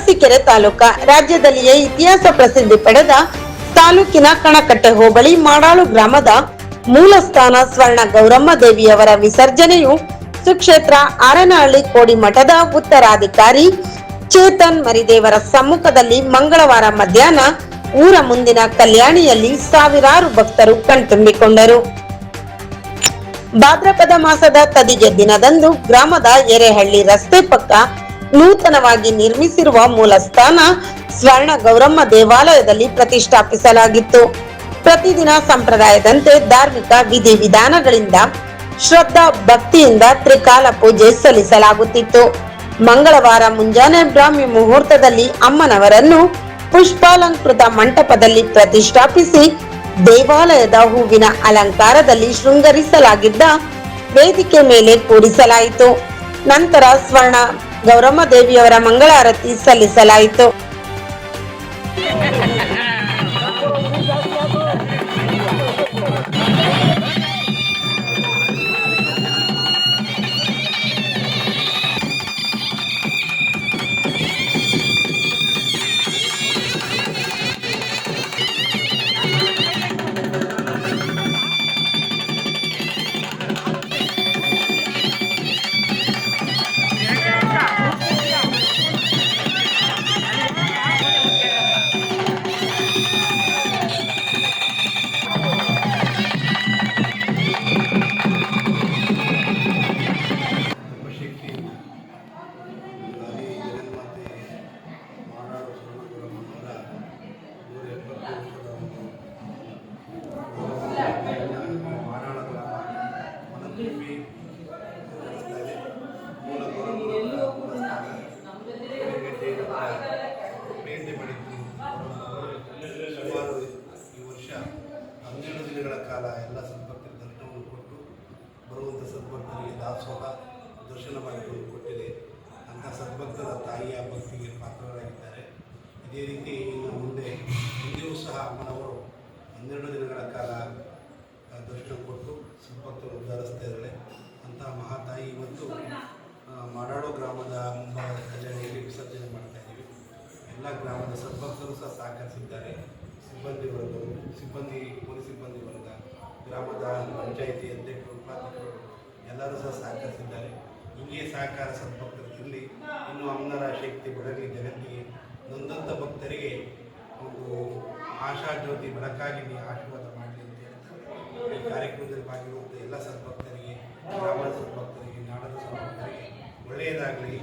ಅರಸೀಕೆರೆ ತಾಲೂಕ ರಾಜ್ಯದಲ್ಲಿಯೇ ಇತಿಹಾಸ ಪ್ರಸಿದ್ಧಿ ಪಡೆದ ತಾಲೂಕಿನ ಕಣಕಟ್ಟೆ ಹೋಬಳಿ ಮಾಡಾಳು ಗ್ರಾಮದ ಮೂಲಸ್ಥಾನ ಸ್ವರ್ಣ ಗೌರಮ್ಮ ದೇವಿಯವರ ವಿಸರ್ಜನೆಯು ಸುಕ್ಷೇತ್ರ ಆರನಹಳ್ಳಿ ಕೋಡಿಮಠದ ಉತ್ತರಾಧಿಕಾರಿ ಚೇತನ್ ಮರಿದೇವರ ಸಮ್ಮುಖದಲ್ಲಿ ಮಂಗಳವಾರ ಮಧ್ಯಾಹ್ನ ಊರ ಮುಂದಿನ ಕಲ್ಯಾಣಿಯಲ್ಲಿ ಸಾವಿರಾರು ಭಕ್ತರು ಕಣ್ತುಂಬಿಕೊಂಡರು. ಭಾದ್ರಪದ ಮಾಸದ ತದಿಗೆ ದಿನದಂದು ಗ್ರಾಮದ ಎರೆಹಳ್ಳಿ ರಸ್ತೆ ಪಕ್ಕ ನೂತನವಾಗಿ ನಿರ್ಮಿಸಿರುವ ಮೂಲಸ್ಥಾನ ಸ್ವರ್ಣ ಗೌರಮ್ಮ ದೇವಾಲಯದಲ್ಲಿ ಪ್ರತಿಷ್ಠಾಪಿಸಲಾಗಿತ್ತು. ಪ್ರತಿದಿನ ಸಂಪ್ರದಾಯದಂತೆ ಧಾರ್ಮಿಕ ವಿಧಿ ವಿಧಾನಗಳಿಂದ ಶ್ರದ್ಧಾ ಭಕ್ತಿಯಿಂದ ತ್ರಿಕಾಲ ಪೂಜೆ ಸಲ್ಲಿಸಲಾಗುತ್ತಿತ್ತು. ಮಂಗಳವಾರ ಮುಂಜಾನೆ ಬ್ರಾಹ್ಮಿ ಮುಹೂರ್ತದಲ್ಲಿ ಅಮ್ಮನವರನ್ನು ಪುಷ್ಪಾಲಂಕೃತ ಮಂಟಪದಲ್ಲಿ ಪ್ರತಿಷ್ಠಾಪಿಸಿ ದೇವಾಲಯದ ಹೂವಿನ ಅಲಂಕಾರದಲ್ಲಿ ಶೃಂಗರಿಸಲಾಗಿದ್ದ ವೇದಿಕೆ ಮೇಲೆ ಕೂಡಿಸಲಾಯಿತು. ನಂತರ ಸ್ವರ್ಣ ಗೌರಮ್ಮ ದೇವಿಯವರ ಮಂಗಳಾರತಿ ಸಲ್ಲಿಸಲಾಯಿತು. ಮನತುಂಬಿ ನಡೆಸ್ತಾ ಇದೆ ಮೂಲ ಗೌರವಗಳ ಮೂಲಸ್ಥಾನ ಬೇಂದ್ರೆ ಮಾಡಿದ್ದು ಸುಮಾರು ಈ ವರ್ಷ ಹನ್ನೆರಡು ದಿನಗಳ ಕಾಲ ಎಲ್ಲ ಸದ್ಭಕ್ತರಿಗೆ ದರ್ಶನವನ್ನು ಕೊಟ್ಟು ಬರುವಂಥ ದಾಸೋಹ ದರ್ಶನ ಕೊಟ್ಟಿದೆ ಅಂಥ ಸದ್ಭಕ್ತರ ತಾಯಿಯ ಭಕ್ತಿಗೆ ಪಾತ್ರರಾಗಿದ್ದಾರೆ. ಇದೇ ರೀತಿ ಇನ್ನು ಮುಂದೆ ಮುಂದೆಯೂ ಸಹ ಅಮ್ಮನವರು ಹನ್ನೆರಡು ದಿನಗಳ ಕಾಲ ದರ್ಶನ ಮಾಡಾಡೋ ಗ್ರಾಮದ ಮುಂಭಾಗದಲ್ಲಿ ವಿಸರ್ಜನೆ ಮಾಡ್ತಾ ಇದ್ದೀವಿ. ಎಲ್ಲ ಗ್ರಾಮದ ಸದ್ಭಕ್ತರು ಸಹ ಸಹಕರಿಸಿದ್ದಾರೆ. ಸಿಬ್ಬಂದಿ ಸಿಬ್ಬಂದಿ, ಪೊಲೀಸ್ ಸಿಬ್ಬಂದಿ ವರ್ಗ, ಗ್ರಾಮದ ಪಂಚಾಯಿತಿ ಅಧ್ಯಕ್ಷರು, ಉಪಾಧ್ಯಕ್ಷರು ಎಲ್ಲರೂ ಸಹ ಸಹಕರಿಸಿದ್ದಾರೆ. ಹೀಗೆ ಸಹಕಾರ ಸದ್ಭಕ್ತರು ಇರಲಿ ಇನ್ನು ಅಮ್ಮನರ ಶಕ್ತಿ ಬೆಳಗಲಿ ಜಗತ್ತಿಗೆ ನೊಂದಂಥ ಭಕ್ತರಿಗೆ ಒಂದು ಆಶಾ ಜ್ಯೋತಿ ಬೆಳಕಾಗಿ ಆಶೀರ್ವಾದ ಮಾಡಲಿ ಅಂತ ಹೇಳ್ತಾರೆ. ಕಾರ್ಯಕ್ರಮದಲ್ಲಿ ಭಾಗಿರುವಂಥ ಒಳ್ಳೆಯದಾಗಲಿ